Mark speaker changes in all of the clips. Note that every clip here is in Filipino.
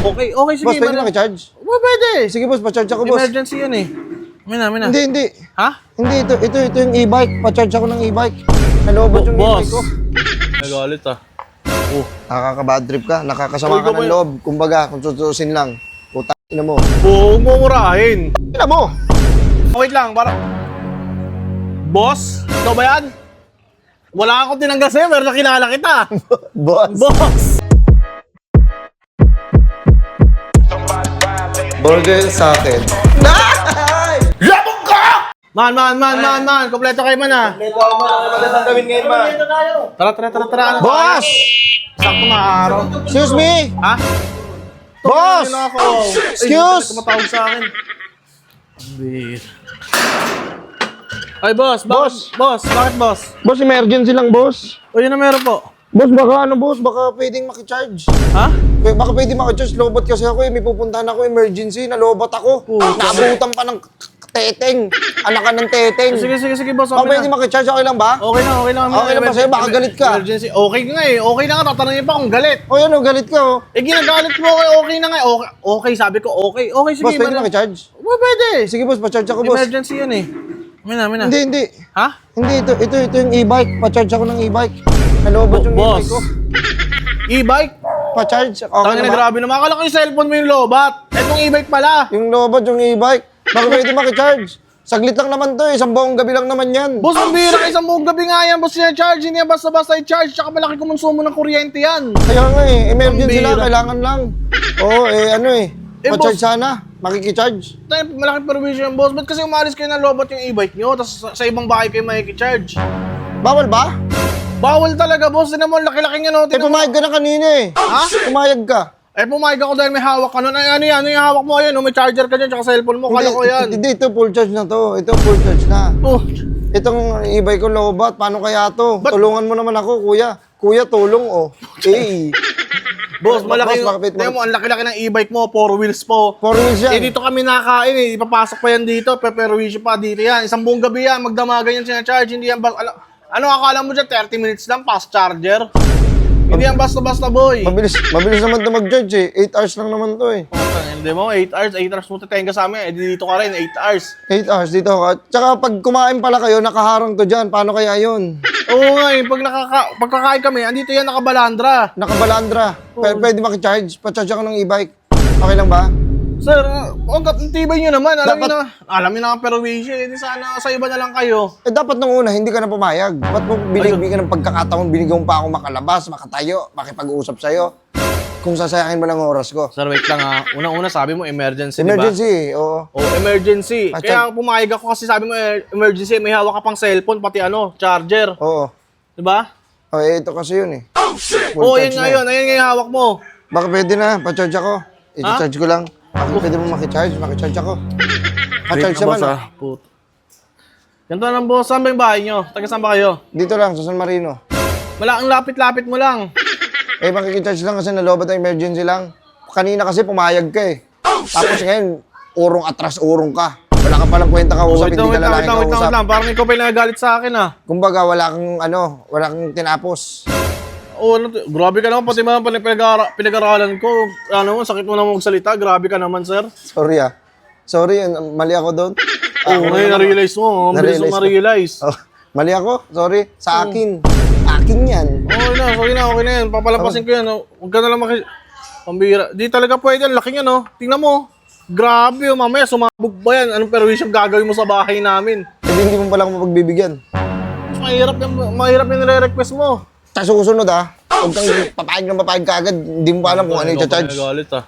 Speaker 1: Okay, okay, sige.
Speaker 2: boss, pwede
Speaker 1: madam.
Speaker 2: makicharge?
Speaker 1: Oh, pwede.
Speaker 2: Sige, boss, pa-charge ako, boss.
Speaker 1: Emergency yan eh. Mina, mina.
Speaker 2: Hindi, hindi.
Speaker 1: Ha?
Speaker 2: Hindi, ito, ito, ito yung e-bike. Pa-charge ako ng e-bike. Nalobot yung
Speaker 1: Boss.
Speaker 2: e-bike ko.
Speaker 1: Nagalit ah. Oh.
Speaker 2: Nakaka-bad trip ka, nakakasama ka ng loob. Kumbaga, kung tutusin lang. Puta, ina mo.
Speaker 1: Oo, mumurahin.
Speaker 2: Ina mo!
Speaker 1: Wait lang, para... Boss? Ikaw ba yan? Wala akong tinanggal sa'yo, pero nakilala kita.
Speaker 2: boss.
Speaker 1: Boss!
Speaker 2: Burger sa akin.
Speaker 1: Labog ka! Man, man, man, man, man. Kompleto kayo man ah.
Speaker 2: Ito ako man, ano magandang gawin ngayon, ma?
Speaker 1: Tara, tara, tara, tara.
Speaker 2: Boss!
Speaker 1: Sakto na araw.
Speaker 2: Excuse me!
Speaker 1: Ha?
Speaker 2: Boss!
Speaker 1: Ako.
Speaker 2: Excuse!
Speaker 1: Ay, tumatawag sa akin. Ay, boss.
Speaker 2: Boss!
Speaker 1: boss, bakit boss?
Speaker 2: Boss, emergency lang, boss.
Speaker 1: O, yun na meron po.
Speaker 2: Boss, baka ano, boss? Baka pwedeng makicharge.
Speaker 1: Ha?
Speaker 2: Pwede, baka pwede makicharge. Lobot kasi ako eh. May pupuntahan ako, emergency. Nalobot ako.
Speaker 1: Puta.
Speaker 2: Naabutan pa ng teteng. Anak ka ng teteng.
Speaker 1: Sige, sige, sige, boss.
Speaker 2: Baka
Speaker 1: Okay
Speaker 2: pwede
Speaker 1: na.
Speaker 2: makicharge. Okay lang ba?
Speaker 1: Okay na, okay lang.
Speaker 2: Okay lang ba sa'yo? Baka galit ka.
Speaker 1: Emergency. Okay nga eh. Okay na nga. Tatanungin pa kung galit.
Speaker 2: O yan, oh, galit ka, oh.
Speaker 1: Eh, ginagalit mo ako. Okay na nga. Okay, okay sabi ko. Okay. Okay, sige.
Speaker 2: Boss, pwede makicharge?
Speaker 1: Oh, pwede.
Speaker 2: Sige, boss, pa-charge ako, boss.
Speaker 1: Emergency yan eh. Mina, mina.
Speaker 2: Hindi, hindi.
Speaker 1: Ha?
Speaker 2: Hindi, ito, ito, ito yung e-bike. Pa-charge ako ng e-bike. Nalobot yung
Speaker 1: Boss.
Speaker 2: e-bike ko.
Speaker 1: E-bike?
Speaker 2: Pa-charge. Okay
Speaker 1: Tangin na
Speaker 2: na ba?
Speaker 1: grabe naman. Akala ko yung cellphone mo yung lobat. Etong e-bike pala.
Speaker 2: Yung lobot, yung e-bike. Baka pwede makicharge. Saglit lang naman to eh. Isang buong gabi lang naman yan.
Speaker 1: Boss, ang bira isang buong gabi nga yan. Boss, yan charge. Hindi yan basta-basta i-charge. Tsaka malaki kumonsumo ng kuryente yan.
Speaker 2: Kaya nga eh, emergency
Speaker 1: Ang
Speaker 2: lang, kailangan lang. Oo, eh ano eh,
Speaker 1: Eh,
Speaker 2: pa-charge
Speaker 1: boss.
Speaker 2: sana, makikicharge.
Speaker 1: Tayo, malaking permission yan, boss. Ba't kasi umalis kayo ng lobot yung e-bike nyo? Tapos sa, sa ibang bahay kayo makikicharge.
Speaker 2: Bawal ba?
Speaker 1: Bawal talaga, boss. Tinan mo, laki-laki nga, no?
Speaker 2: Eh, pumayag ka na kanina eh.
Speaker 1: Ha?
Speaker 2: Pumayag ka.
Speaker 1: Eh, pumayag ako dahil may hawak ka nun. Ay, ano yan? Ano yung hawak mo? Ayan, no? may charger ka dyan, tsaka cellphone mo. Kala ko yan.
Speaker 2: Hindi, ito full charge na to. Ito full charge na.
Speaker 1: Oh,
Speaker 2: Itong e-bike ko lobat, paano kaya to?
Speaker 1: Ba't-
Speaker 2: Tulungan mo naman ako, kuya. Kuya, tulong oh. Eh,
Speaker 1: boss, malaki.
Speaker 2: Boss, bakit-
Speaker 1: mo, ang laki-laki ng e-bike mo. Four wheels po.
Speaker 2: four wheels yan.
Speaker 1: Eh, dito kami nakain eh. Ipapasok pa yan dito. Peperowisyo pa dito yan. Isang buong gabi yan. Magdamagan yan sinacharge. Hindi yan bas... Ano, ano akala mo dyan? 30 minutes lang. Fast charger. Hindi yan basta-basta, boy.
Speaker 2: Mabilis, mabilis naman to mag-charge eh. 8 hours lang naman to eh.
Speaker 1: Putang, Hindi mo, 8 hours. 8 hours mo titenga sa amin. Eh, dito ka rin. 8 hours.
Speaker 2: 8 hours dito ka. Tsaka pag kumain pala kayo, nakaharang to dyan. Paano kaya yun?
Speaker 1: Oo nga eh. Pag nakaka... Pagkakain kami, andito yan nakabalandra.
Speaker 2: Nakabalandra. P- pwede makicharge. Pa-charge ako ng e-bike. Okay lang ba?
Speaker 1: Sir, ang ang tibay nyo naman. Alam
Speaker 2: Dapat-
Speaker 1: nyo na. Alam nyo na ang perwisyo. Eh, di sana sa iba na lang kayo.
Speaker 2: Eh dapat nung una, hindi ka na pumayag. Ba't mo binibigyan ng pagkakataon, binigyan pa ako makalabas, makatayo, makipag-uusap sa'yo? Kung sasayangin mo lang ang oras ko.
Speaker 1: Sir, wait lang ha. Unang-una sabi mo emergency, di ba?
Speaker 2: Emergency, eh, oo.
Speaker 1: Oh, emergency.
Speaker 2: Ah,
Speaker 1: Kaya pumayag ako kasi sabi mo eh, emergency, may hawak ka pang cellphone, pati ano, charger.
Speaker 2: Oo.
Speaker 1: Di ba?
Speaker 2: Oh, eh, ito kasi yun eh. Full
Speaker 1: Oo, oh, yun nga
Speaker 2: eh.
Speaker 1: yun. Ayun nga yung hawak mo.
Speaker 2: Baka pwede na, pa-charge ako. I-charge ko lang. Baka pwede mo makicharge, makicharge ako. Pa-charge
Speaker 1: Wait,
Speaker 2: naman.
Speaker 1: boss,
Speaker 2: ah.
Speaker 1: ah. Put. Ganito lang, boss. Saan ba yung bahay nyo? Taga saan ba kayo?
Speaker 2: Dito lang, sa San Marino.
Speaker 1: Wala, ang lapit-lapit mo lang.
Speaker 2: Eh, makikicharge lang kasi nalobat ang emergency lang. Kanina kasi pumayag ka eh. Tapos ngayon, urong atras, urong ka. Wala ka palang kwenta kausap,
Speaker 1: wait
Speaker 2: hindi
Speaker 1: lang,
Speaker 2: ka
Speaker 1: wait lang, wait lang, wait lang, wait
Speaker 2: kausap.
Speaker 1: lang. Parang ikaw pa yung nagagalit sa akin ah.
Speaker 2: Kumbaga, wala kang ano, wala kang tinapos.
Speaker 1: Oo, ano, to- grabe ka naman. Pati mga pan- pinag-ara- pinag-aralan ko. Ano, sakit mo naman magsalita. Grabe ka naman, sir.
Speaker 2: Sorry ah. Sorry, an- mali ako doon.
Speaker 1: Oo, ngayon na-realize mo. Ang bilis mo ma-realize.
Speaker 2: Oh, mali ako, sorry. Sa akin. Akin yan.
Speaker 1: Okay na, okay na, okay na yan. Papalampasin ko yan. oh. Huwag ka na lang maki... Pambira. Di talaga pwede. Ang laki yan, oh. Tingnan mo. Grabe, oh. Mamaya sumabog ba yan? Anong perwisyo gagawin mo sa bahay namin?
Speaker 2: Hindi, hindi mo pala ako mapagbibigyan.
Speaker 1: Mas mahirap yung, mahirap yung nire-request mo.
Speaker 2: Sa susunod ah, huwag kang papayag na papayag ka agad. Hindi mo pa alam kung ano yung charge.
Speaker 1: Nagalit, ah.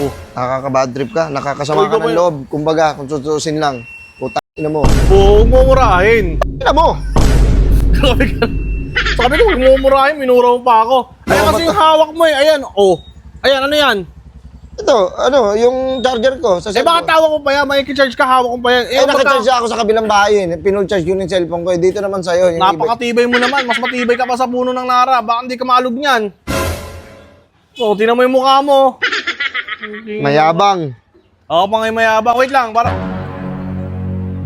Speaker 1: Oh.
Speaker 2: Nakaka-bad trip ka, nakakasama
Speaker 1: Uy,
Speaker 2: ka ng
Speaker 1: gabay-
Speaker 2: loob. Kumbaga, kung tutusin lang. Puta, ina mo.
Speaker 1: Huwag mo murahin.
Speaker 2: Ina mo!
Speaker 1: Grabe ka. Sabi ko, huwag mo murahin. Minura mo pa ako. Ayan kasi yung hawak mo eh. Ayan, oh. Ayan, ano yan?
Speaker 2: Ito, ano, yung charger ko sa
Speaker 1: Eh, bakit
Speaker 2: cellphone.
Speaker 1: tawa ko pa yan? May charge ka, hawak ko pa yan. Eh,
Speaker 2: Eh, nakacharge
Speaker 1: ka-
Speaker 2: ako sa kabilang bahay. Eh. Pinul-charge ko yung cellphone ko. Eh, dito naman sa'yo. Yung e-bike.
Speaker 1: Napakatibay mo naman. Mas matibay ka pa sa puno ng Nara. Baka hindi ka maalog niyan. Oh, tinan mo yung mukha mo.
Speaker 2: Mayabang.
Speaker 1: Ako pa ngayon mayabang. Wait lang, para...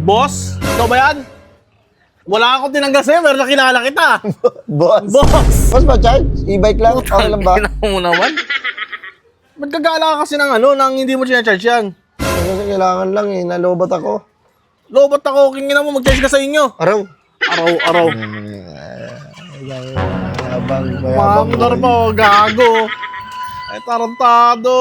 Speaker 1: Boss? Ikaw ba yan? Wala akong tinanggal sa'yo, pero nakilala kita.
Speaker 2: Boss.
Speaker 1: Boss!
Speaker 2: Boss ba charge? E-bike lang? Okay lang ba?
Speaker 1: Mo naman. Ba't gagala ka kasi ng ano, nang hindi mo sinacharge yan?
Speaker 2: Kasi kailangan lang eh, nalobat ako.
Speaker 1: Lobot ako, kingin mo, mag-charge ka sa inyo.
Speaker 2: Araw.
Speaker 1: Araw-araw.
Speaker 2: Mayabang,
Speaker 1: Mandar mo, gago. Ay, tarantado.